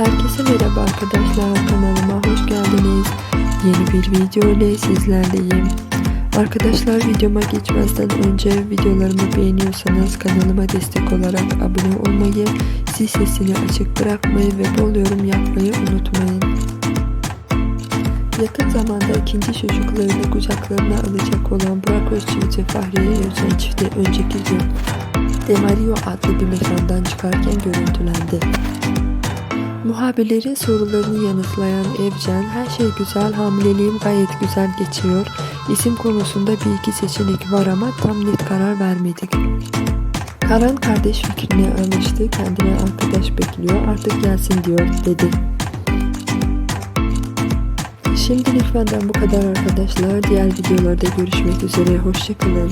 merhaba arkadaşlar kanalıma hoş geldiniz. Yeni bir video ile sizlerleyim. Arkadaşlar videoma geçmezden önce videolarımı beğeniyorsanız kanalıma destek olarak abone olmayı, zil sesini açık bırakmayı ve bol yorum yapmayı unutmayın. Yakın zamanda ikinci çocuklarını kucaklarına alacak olan Burak Özçivit Fahriye Özcan çifti önceki gün Demario adlı bir mekandan çıkarken görüntülendi. Muhabirlerin sorularını yanıtlayan Evcen, her şey güzel, hamileliğim gayet güzel geçiyor. İsim konusunda bir iki seçenek var ama tam net karar vermedik. Karan kardeş fikrine alıştı, kendine arkadaş bekliyor, artık gelsin diyor dedi. Şimdilik benden bu kadar arkadaşlar. Diğer videolarda görüşmek üzere. Hoşçakalın.